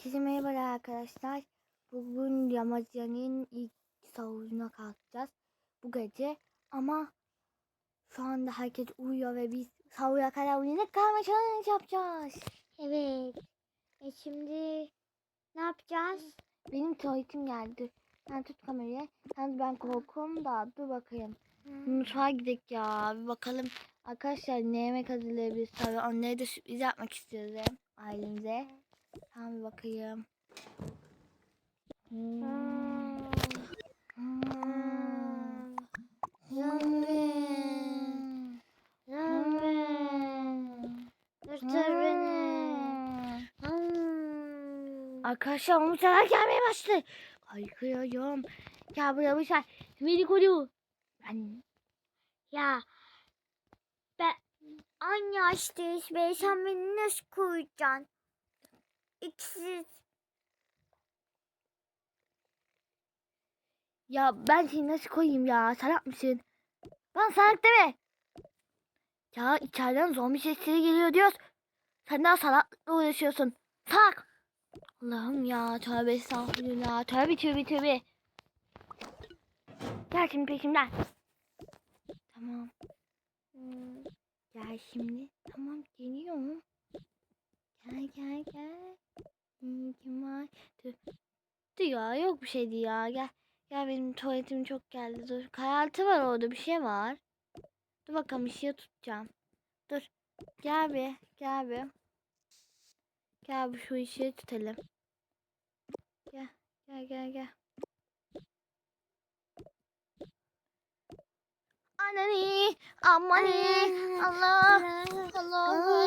Herkese merhaba arkadaşlar. Bugün Ramazan'ın ilk sahuruna kalkacağız. Bu gece ama şu anda herkes uyuyor ve biz sahura kadar uyanık kalma challenge yapacağız. Evet. E şimdi ne yapacağız? Benim tuvaletim geldi. Sen tut kamerayı. Yalnız ben korkuyorum da dur bakayım. Mutfağa gidelim ya. Bir bakalım. Arkadaşlar ne yemek hazırlayabiliriz tabii. Onlara da sürpriz yapmak istiyorum ailemize. Tamam bir bakayım. Hmm. Hmm. Zombi. Zombi. Kurtar beni. Hmm. Arkadaşlar o sefer gelmeye başladı. Kaykıyorum. Ya buraya bu sefer beni koru. Ben Ya ben aynı yaştayız be sen beni nasıl koruyacaksın? İkisiz. ya ben seni nasıl koyayım ya? Salak mısın? Ben salak deme. Ya içeriden zombi sesleri geliyor diyoruz. Sen daha salaklıkla uğraşıyorsun. Salak. Allah'ım ya tövbe estağfurullah. Tövbe tövbe tövbe. Gel şimdi peşimden. Tamam. Hmm. Gel şimdi. Tamam geliyorum. Gel gel gel. İyi ki var. Dur. Dur ya yok bir şeydi ya. Gel. Gel benim tuvaletim çok geldi. Dur. Karartı var orada bir şey var. Dur bakalım ışığı tutacağım. Dur. Gel bir. Gel bir. Gel bir şu ışığı tutalım. Gel. Gel gel gel. Anani, amani, Allah, Allah,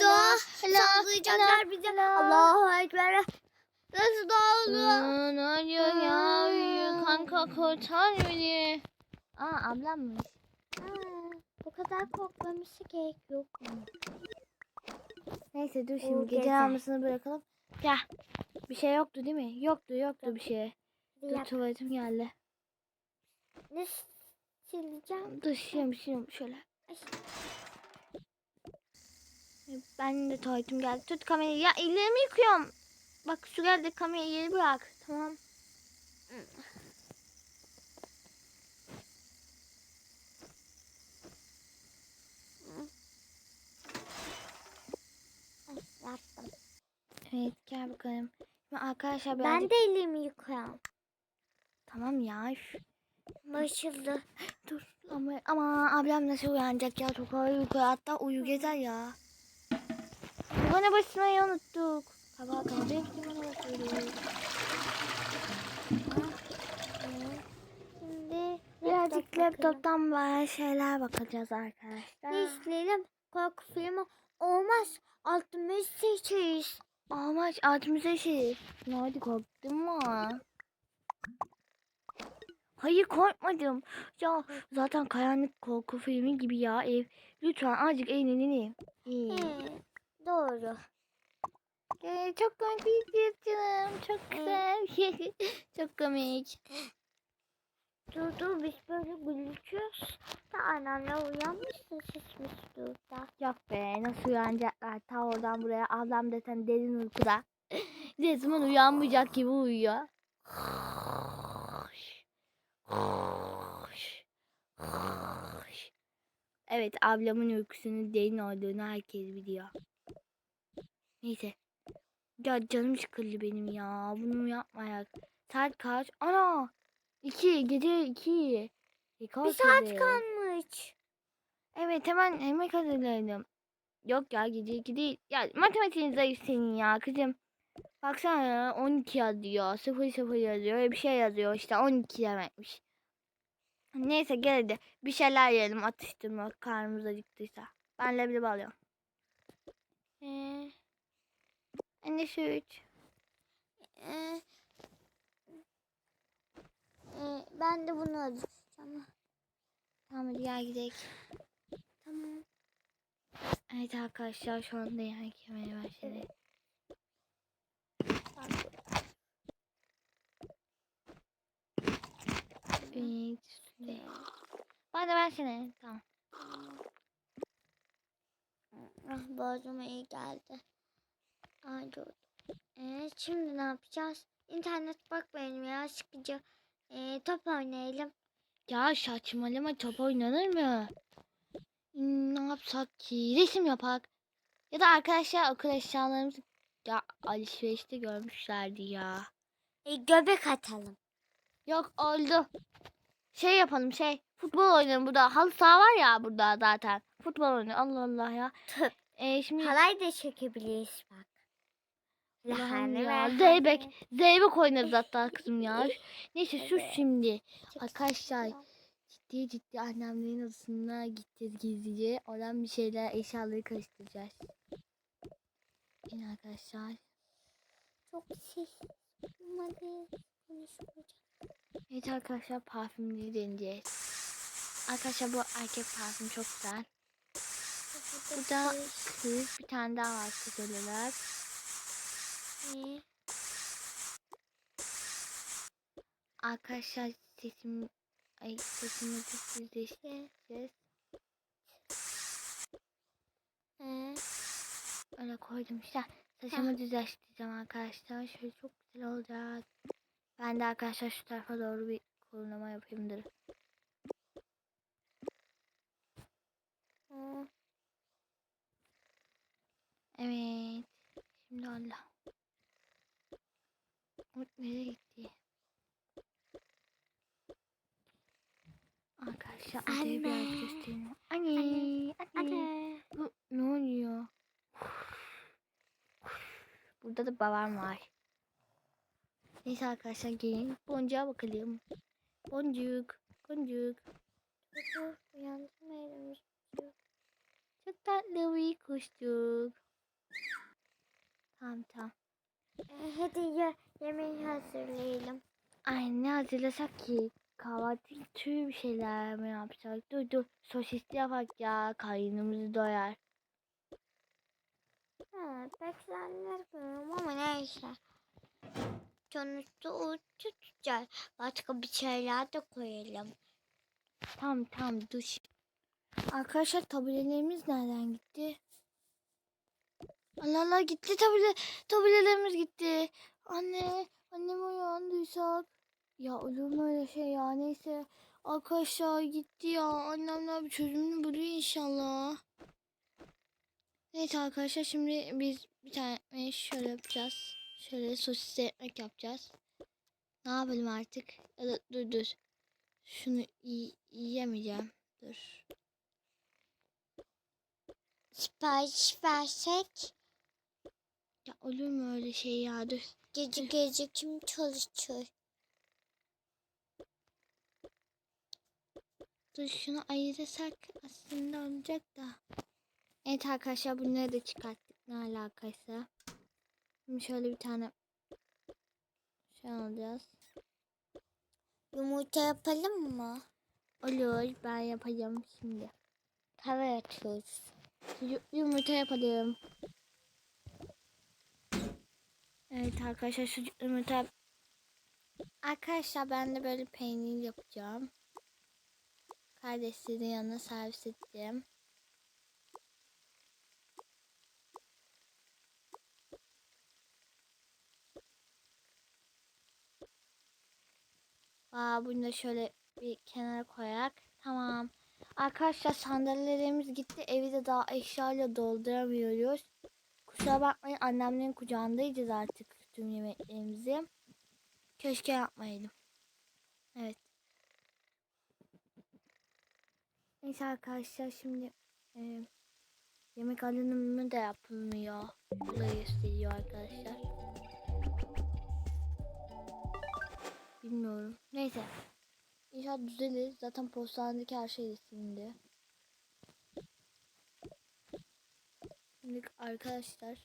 Doğu sallayacaklar bize. Allahu Ekber. Nasıl doğdu? Ne oluyor ya? Kanka kurtar beni. Aa ablammış. Bu kadar korkmaması gerek yok mu? Neyse dur şimdi gece almasını bırakalım. Gel. Bir şey yoktu değil mi? Yoktu yoktu bir şey. Dur tuvaletim geldi. Ne sileceğim? Dur şişiyorum şöyle. Ay. Ben de tuvaletim geldi. Tut kamerayı. Ya ellerimi yıkıyorum. Bak su geldi kamerayı yeri bırak. Tamam. Yaptım. Evet gel bakalım. Şimdi arkadaşlar Ben birazcık... de elimi yıkıyorum. Tamam ya. Başıldı. Dur ama ama ablam nasıl uyanacak ya çok ağır uyku hatta uyu gezer ya. Bana basmayı unuttuk. Sabah kahve içtim bana bakıyoruz. Şimdi Birazcık laptoptan böyle şeyler bakacağız arkadaşlar. Ne izleyelim? Korku filmi olmaz. Altımız seçeriz. Amaç altımıza şey. Ne hadi korktun mu? Hayır korkmadım. Ya zaten karanlık korku filmi gibi ya ev. Lütfen azıcık eğlenelim. İyi. Doğru. Ee, çok komik canım. Çok güzel. çok komik. Dur dur biz böyle gülüşüyoruz. Da anneanne uyanmışsın şişmiş burada. Yok be nasıl uyanacaklar? Ta oradan buraya ablam desen derin uykuda. Resmen uyanmayacak gibi uyuyor. Evet ablamın uykusunun derin olduğunu herkes biliyor. Neyse. Ya canım sıkıldı benim ya. Bunu yapmayak. Saat kaç? Ana! İki. Gece iki. E, Bir saat hadi. kalmış. Evet hemen yemek hazırladım. Yok ya gece 2 değil. Ya matematiğin zayıf senin ya kızım. Baksana ya, 12 yazıyor. 0 0 yazıyor. Öyle bir şey yazıyor işte 12 demekmiş. Neyse gel hadi. Bir şeyler yiyelim atıştırma karnımız acıktıysa. Ben leblebi alıyorum. Ee, anne süt. Ee, e, ben de bunu alacağım. Tamam gel gidelim. Tamam. Evet arkadaşlar şu anda yemek yemeye başladık. Evet. Bana versene. Tamam. Ah, boğazıma iyi geldi. Ay dur. Ee, şimdi ne yapacağız? İnternet bak benim ya sıkıcı. Ee, top oynayalım. Ya saçmalama top oynanır mı? Hmm, Ne yapsak ki? Resim yapak. Ya da arkadaşlar okul eşyalarımızı ya alışverişte görmüşlerdi ya. Ee, göbek atalım. Yok oldu. Şey yapalım şey. Futbol oynayalım burada. Halı saha var ya burada zaten. Futbol oynayalım. Allah Allah ya. Ee, şimdi Halay da çekebiliriz bak. Lahane ya, zeybek. Zeybek oynarız hatta kızım ya. Neyse sus şimdi. Çok Arkadaşlar güzel. ciddi ciddi annemlerin odasına gideceğiz gizlice. Oradan bir şeyler eşyaları karıştıracağız. Yine arkadaşlar. Çok ses. Evet arkadaşlar parfümleri deneyeceğiz. Arkadaşlar bu erkek parfüm çok güzel. Bu da kız. Bir tane daha var kız olarak. Arkadaşlar sesim ay sesimi düzleştireceğiz. Ee, Öyle koydum işte. Saçımı düzleştireceğim arkadaşlar. Şöyle çok güzel olacak. Ben de arkadaşlar şu tarafa doğru bir kurulama yapayım dur. hı. Evet. Şimdi Allah. Umut nereye gitti? Arkadaşlar adayı biraz Anne. göstereyim. Anne. Anne. Hadi. Bu ne oluyor? Burada da babam var. Neyse arkadaşlar gelin. Boncuğa bakalım. Boncuk. Boncuk. Çok tatlı bir kuşçuk. Tamam tamam. Hadi ya, yemeği hazırlayalım. Ay ne hazırlasak ki? Kahvaltı türü bir şeyler mi yapsak? Dur dur. Sosisli yapak ya. Karnımızı doyar. Ha, pek zannetmiyorum ama neyse. Sonuçta o tutacağız. Başka bir şeyler de koyalım. Tamam tamam dur. Arkadaşlar taburelerimiz nereden gitti? Allah Allah gitti tabure, taburelerimiz gitti. Anne, annemi uyandıysak. Ya olur mu öyle şey ya neyse. Arkadaşlar gitti ya. Annemler bir çözümünü buluyor inşallah. Neyse arkadaşlar şimdi biz bir tane şöyle yapacağız. Şöyle sosisli ekmek yapacağız. Ne yapalım artık? Ya da dur dur. Şunu yi- yiyemeyeceğim. Dur. Sipariş versek Ya olur mu öyle şey ya? Dur. gece gece kim çalışır? Dur şunu ayırırsak aslında olacak da. Evet arkadaşlar bunları da çıkarttık. Ne alakaysa. Şimdi şöyle bir tane şey alacağız. Yumurta yapalım mı? Olur ben yapacağım şimdi. Tava atıyoruz. Yu- yumurta yapalım. Evet arkadaşlar şu yumurta Arkadaşlar ben de böyle peynir yapacağım. Kardeşlerin yanına servis edeceğim. Aa, bunu da şöyle bir kenara koyarak. Tamam. Arkadaşlar sandalyelerimiz gitti. Evi de daha eşyayla dolduramıyoruz. Kusura bakmayın annemlerin kucağındayız artık tüm yemeklerimizi. Keşke yapmayalım. Evet. Neyse arkadaşlar şimdi e, yemek alınımı da yapılmıyor. Bu gösteriyor arkadaşlar. Bilmiyorum. Neyse. İnşallah düzelir. Zaten postanedeki her şey silindi. Şimdi arkadaşlar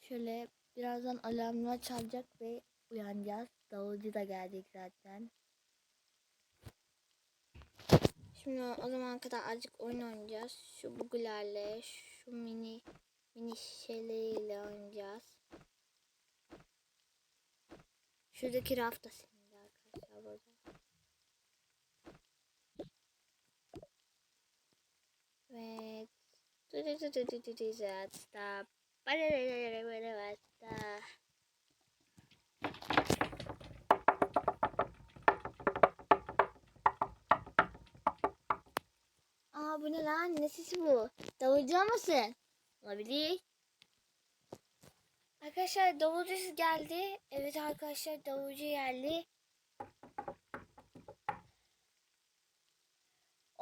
şöyle birazdan alarmlar çalacak ve uyanacağız. Davulcu da gelecek zaten. Şimdi o zaman kadar azıcık oyun oynayacağız. Şu buglerle, şu mini mini şeyleriyle oynayacağız. Şuradaki raf da arkadaşlar burada. Evet. Aa bu ne lan? Ne sesi bu? Davulcu mısın? Olabilir. Arkadaşlar davulcu geldi. Evet arkadaşlar davulcu geldi.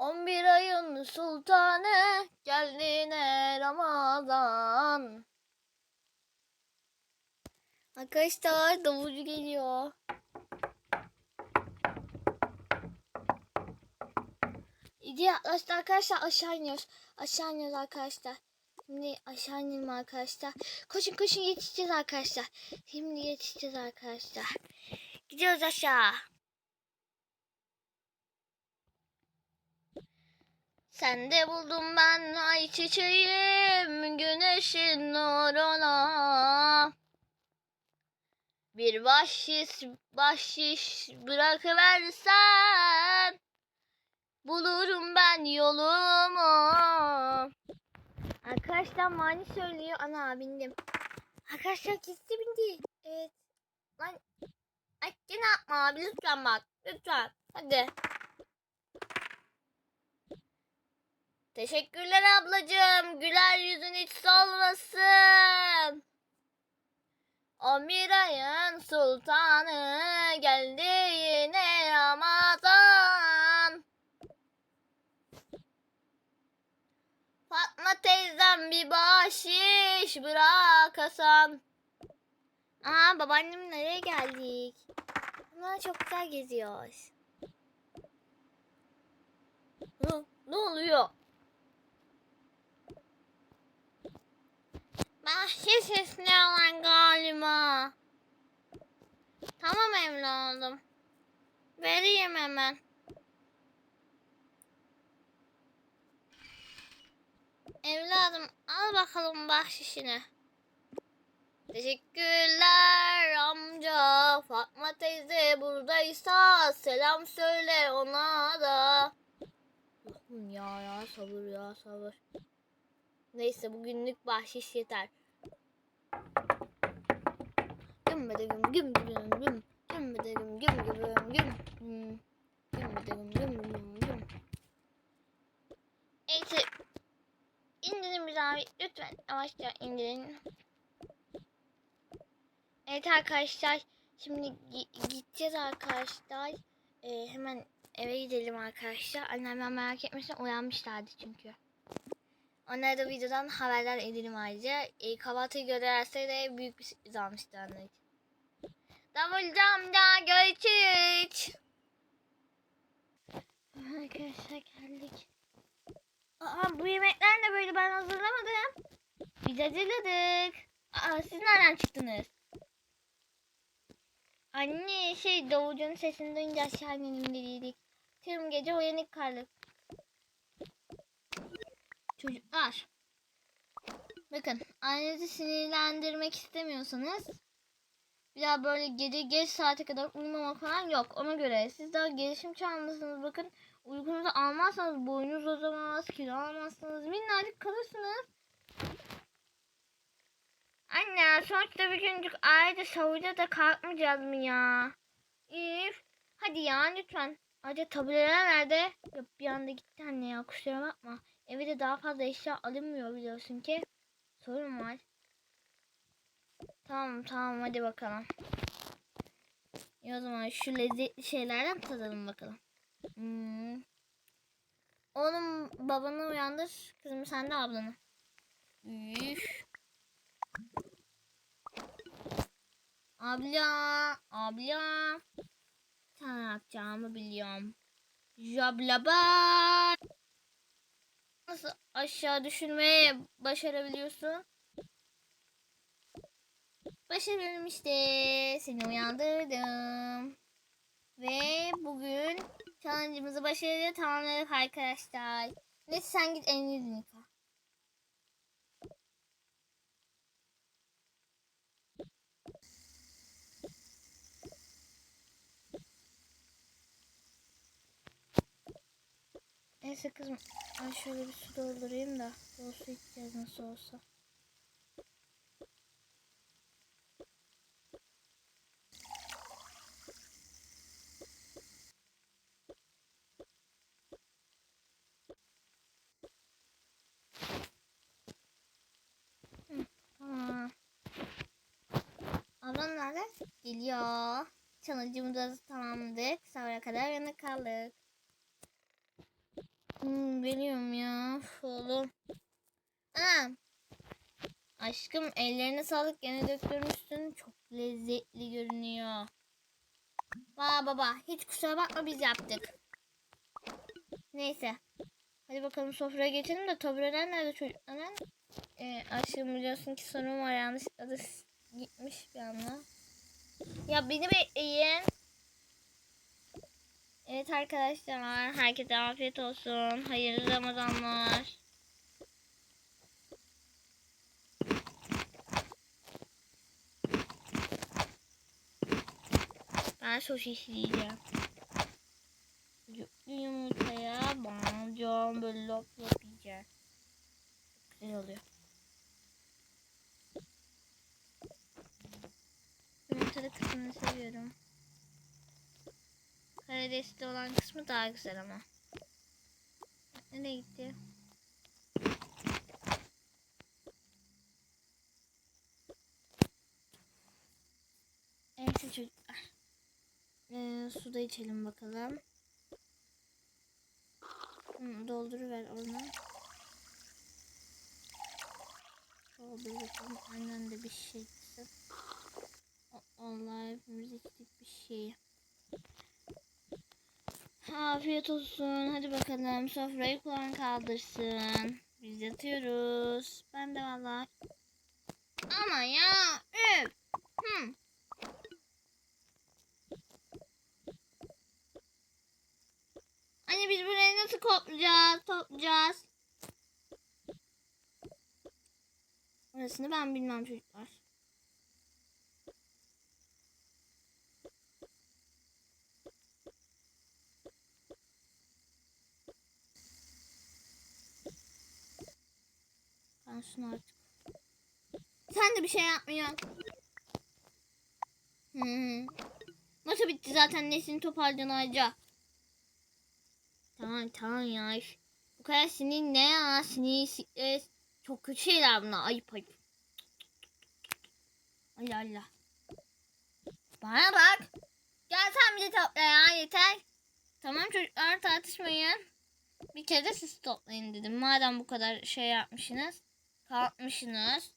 11 ayın sultanı geldiğine Ramazan. Arkadaşlar davulcu geliyor. İyi yaklaştı arkadaşlar aşağı iniyoruz. Aşağı iniyoruz arkadaşlar. Şimdi aşağı inelim arkadaşlar. Koşun koşun yetişeceğiz arkadaşlar. Şimdi yetişeceğiz arkadaşlar. Gidiyoruz aşağı. Sen de buldum ben ay çiçeğim güneşin nuruna. Bir bahşiş bahşiş bırakıversen bulurum ben yolumu. Arkadaşlar mani söylüyor. Ana bindim. Arkadaşlar gitti bindi. Evet. Lan. Ay gene atma abi lütfen bak. Lütfen. Hadi. Teşekkürler ablacığım. Güler yüzün hiç solmasın. O ayın sultanı geldi yine Ramazan. Fatma teyzem bir bahşiş bırakasan. Aa babaannem nereye geldik? Ama çok güzel geziyoruz. Hı, ne oluyor? Bahşiş istiyorlar galiba. Tamam evladım. Vereyim hemen. Evladım al bakalım bahşişini. Teşekkürler amca. Fatma teyze buradaysa selam söyle ona da. Allah'ım ya ya sabır ya sabır. Neyse bugünlük bahşiş yeter. Güm be de güm güm güm güm. Güm güm güm güm güm. Güm. Neyse. İndirin bir abi. Lütfen yavaşça indirin. Evet arkadaşlar. Şimdi gi- gideceğiz arkadaşlar. Ee, hemen eve gidelim arkadaşlar. Annemden merak etmesin uyanmışlardı çünkü. Onlara da videodan haberler edelim ayrıca. E, kahvaltıyı görürse de büyük bir sürpriz almıştı onlar için. Davulcu amca görüşürüz. Arkadaşlar geldik. Aa, bu yemekler ne böyle ben hazırlamadım. Biz hazırladık. Aa, siz nereden çıktınız? Anne şey davulcunun sesini duyunca aşağı inelim dediydik. Tüm gece uyanık kaldık. Çocuklar. Bakın annenizi sinirlendirmek istemiyorsanız bir daha böyle gece geç saate kadar uyumama falan yok. Ona göre siz daha gelişim çağındasınız. Bakın uykunuzu almazsanız boyunuz uzamaz, kilo almazsınız. Minnacık kalırsınız. Anne sonuçta bir güncük ayrıca sahurda da kalkmayacağız mı ya? Üf. Hadi ya lütfen. Ayrıca tabureler nerede? Ya bir anda gitti anne ya kusura bakma. Eve de daha fazla eşya alınmıyor biliyorsun ki. Sorun var. Tamam tamam hadi bakalım. İyi o zaman şu lezzetli şeylerden tadalım bakalım. Hmm. Oğlum babanı uyandır. Kızım sen de ablanı. Üf. Abla, abla. Sana yapacağımı biliyorum. Jablaba. Nasıl aşağı düşürmeye başarabiliyorsun? Başarıyorum işte. Seni uyandırdım. Ve bugün challenge'ımızı başarıyla tamamladık arkadaşlar. Neyse sen git elini yüzünü yıka. Neyse kızım. Ben şöyle bir su doldurayım da. Bol su içeceğiz nasıl olsa. Geliyor. Challenge'ımı da tamamladık. Sonra kadar yana kaldık. Hmm, biliyorum ya. Oğlum. Anam. Aşkım ellerine sağlık gene döktürmüşsün. Çok lezzetli görünüyor. Vay baba hiç kusura bakma biz yaptık. Neyse. Hadi bakalım sofraya geçelim de tabureler nerede çocukların? Ee, aşkım biliyorsun ki sorun var yanlışlıkla da gitmiş bir anda. Ya beni bekleyin. Evet arkadaşlar herkese afiyet olsun. Hayırlı Ramazanlar. Ben sosis yiyeceğim. Yumurtaya banacağım böyle lop lop yiyeceğim. Güzel oluyor. Kısmını seviyorum. Karidesli olan kısmı daha güzel ama. Nereye gitti? Evet çocuklar. Ee, su da içelim bakalım. Hı, dolduruver onu. Doldur bakalım. Annen de bir şey içtik bir şey. Afiyet olsun. Hadi bakalım sofrayı kulağın kaldırsın. Biz yatıyoruz. Ben de valla. Ama ya. Üf. Hı. Anne biz burayı nasıl toplayacağız? Toplayacağız. Orasını ben bilmem çocuklar. Şunu artık. Sen de bir şey yapmıyorsun. Hı. Masa bitti zaten nesini toparlayacaksın ayrıca. Tamam tamam ya. Bu kadar sinir ne ya? Sinir, stres. Çok kötü şeyler bunlar. Ayıp ayıp. Allah Allah. Bana bak. Gel sen bir de topla ya yeter. Tamam çocuklar tartışmayın. Bir kere de siz toplayın dedim. Madem bu kadar şey yapmışsınız. Kalkmışsınız.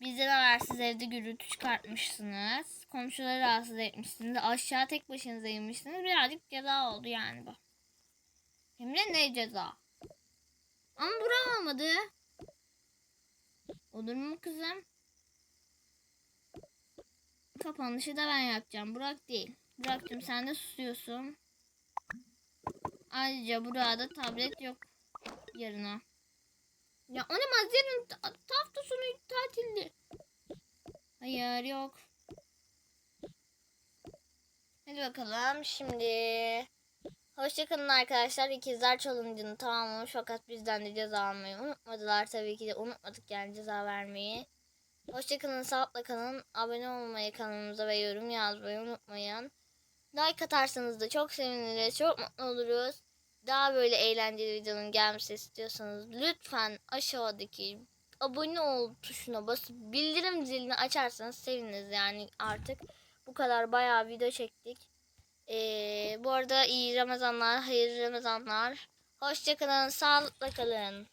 Bizde de var siz evde gürültü çıkartmışsınız. Komşuları rahatsız etmişsiniz. Aşağı tek başınıza inmişsiniz. Birazcık ceza oldu yani bu. Hem de ne ceza? Ama buram olmadı. Olur mu kızım? Kapanışı da ben yapacağım. Burak değil. Burak'cığım sen de susuyorsun. Ayrıca burada tablet yok yarına. Ya olamaz yarın ta- hafta sonu tatildi. Hayır yok. Hadi bakalım şimdi. Hoşçakalın arkadaşlar. İkizler challenge'ını tamamlamış fakat bizden de ceza almayı unutmadılar. Tabii ki de unutmadık yani ceza vermeyi. Hoşçakalın, sağlıkla kalın. Abone olmayı kanalımıza ve yorum yazmayı unutmayın. Like atarsanız da çok seviniriz. Çok mutlu oluruz. Daha böyle eğlenceli videonun gelmesi istiyorsanız lütfen aşağıdaki abone ol tuşuna basıp bildirim zilini açarsanız seviniriz yani artık bu kadar bayağı video çektik. Ee, bu arada iyi Ramazanlar, hayırlı Ramazanlar. Hoşçakalın, sağlıkla kalın.